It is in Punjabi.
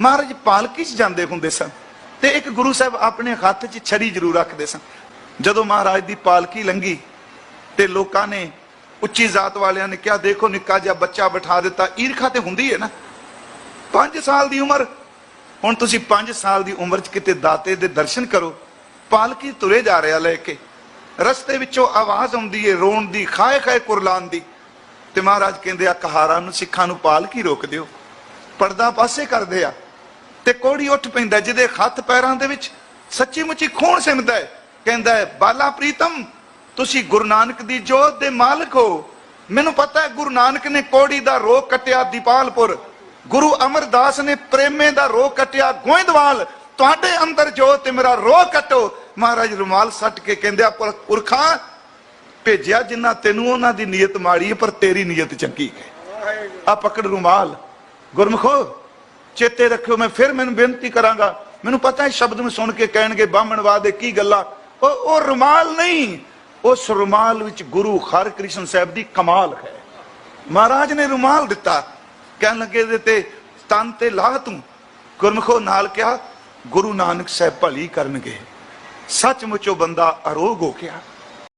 ਮਹਾਰਾਜ ਪਾਲਕੀ 'ਚ ਜਾਂਦੇ ਹੁੰਦੇ ਸਨ ਤੇ ਇੱਕ ਗੁਰੂ ਸਾਹਿਬ ਆਪਣੇ ਹੱਥ 'ਚ ਛੜੀ ਜ਼ਰੂਰ ਰੱਖਦੇ ਸਨ। ਜਦੋਂ ਮਹਾਰਾਜ ਦੀ ਪਾਲਕੀ ਲੰਗੀ ਤੇ ਲੋਕਾਂ ਨੇ ਉੱਚੀ ਜ਼ਾਤ ਵਾਲਿਆਂ ਨੇ ਕਿਹਾ, ਦੇਖੋ ਨਿੱਕਾ ਜਿਹਾ ਬੱਚਾ ਬਿਠਾ ਦਿੱਤਾ, ਈਰਖਾ ਤੇ ਹੁੰਦੀ ਹੈ ਨਾ। 5 ਸਾਲ ਦੀ ਉਮਰ। ਹੁਣ ਤੁਸੀਂ 5 ਸਾਲ ਦੀ ਉਮਰ 'ਚ ਕਿਤੇ ਦਾਤੇ ਦੇ ਦਰਸ਼ਨ ਕਰੋ, ਪਾਲਕੀ ਤੁਰੇ ਜਾ ਰਿਹਾ ਲੈ ਕੇ। ਰਸਤੇ ਵਿੱਚੋਂ ਆਵਾਜ਼ ਆਉਂਦੀ ਏ, ਰੋਣ ਦੀ, ਖਾਏ ਖਾਏ ਕੁਰਲਾਨ ਦੀ। ਤੇ ਮਹਾਰਾਜ ਕਹਿੰਦੇ ਆ, ਕਹਾਰਾਂ ਨੂੰ, ਸਿੱਖਾਂ ਨੂੰ ਪਾਲਕੀ ਰੋਕ ਦਿਓ। ਪਰਦਾ ਪਾਸੇ ਕਰਦੇ ਆ। ਤੇ ਕੋੜੀ ਉੱਠ ਪੈਂਦਾ, ਜਿਹਦੇ ਹੱਥ ਪੈਰਾਂ ਦੇ ਵਿੱਚ ਸੱਚੀ ਮੁੱਚੀ ਖੂਨ ਸਿਮਦਾ ਹੈ, ਕਹਿੰਦਾ ਹੈ, ਬਾਲਾ ਪ੍ਰੀਤਮ, ਤੁਸੀਂ ਗੁਰੂ ਨਾਨਕ ਦੀ ਜੋਤ ਦੇ ਮਾਲਕ ਹੋ। ਮੈਨੂੰ ਪਤਾ ਹੈ ਗੁਰੂ ਨਾਨਕ ਨੇ ਕੋੜੀ ਦਾ ਰੋਗ ਕੱਟਿਆ ਦੀਪਾਲਪੁਰ। ਗੁਰੂ ਅਮਰਦਾਸ ਨੇ ਪ੍ਰੇਮੇ ਦਾ ਰੋਗ ਕੱਟਿਆ ਗੋਇੰਦਵਾਲ। ਤੁਹਾਡੇ ਅੰਦਰ ਜੋਤ ਤੇ ਮੇਰਾ ਰੋਗ ਕੱਟੋ। ਮਹਾਰਾਜ ਰੁਮਾਲ ਸੱਟ ਕੇ ਕਹਿੰਦੇ ਆ, ਪੁਰ- ਪੁਰਖਾਂ, ਭੇਜਿਆ ਜਿੰਨਾ ਤੈਨੂੰ, ਉਹਨਾਂ ਦੀ ਨੀਅਤ ਮਾੜੀ ਪਰ ਤੇਰੀ ਨੀਅਤ ਚੰਗੀ ਹੈ। ਆ ਪਕੜ ਰੁਮਾਲ। ਗੁਰਮਖੋ ਚੇਤੇ ਰੱਖਿਓ, ਮੈਂ ਫਿਰ ਮੈਨੂੰ ਬੇਨਤੀ ਕਰਾਂਗਾ। ਮੈਨੂੰ ਪਤਾ ਹੈ ਸ਼ਬਦ ਨੂੰ ਸੁਣ ਕੇ ਕਹਿਣਗੇ ਬਾਹਮਣਵਾਦ ਦੇ ਕੀ ਗੱਲਾਂ? ਉਹ ਉਹ ਰੁਮਾਲ ਨਹੀਂ। ਉਸ ਰੁਮਾਲ ਵਿੱਚ ਗੁਰੂ ਹਰਕ੍ਰਿਸ਼ਨ ਸਾਹਿਬ ਦੀ ਕਮਾਲ ਹੈ। ਮਹਾਰਾਜ ਨੇ ਰੁਮਾਲ ਦਿੱਤਾ। ਕਹਿਣ ਲੱਗੇ ਇਹਦੇ ਤੇ, ਤਨ ਤੇ ਲਾਹ ਤੂੰ। ਗੁਰਮਖੋ ਨਾਲ ਕਿਹਾ, ਗੁਰੂ ਨਾਨਕ ਸਾਹਿਬ ਭਲੀ ਕਰਨਗੇ। ਸੱਚਮੁੱਚ ਉਹ ਬੰਦਾ ਅਰੋਗ ਹੋ ਗਿਆ।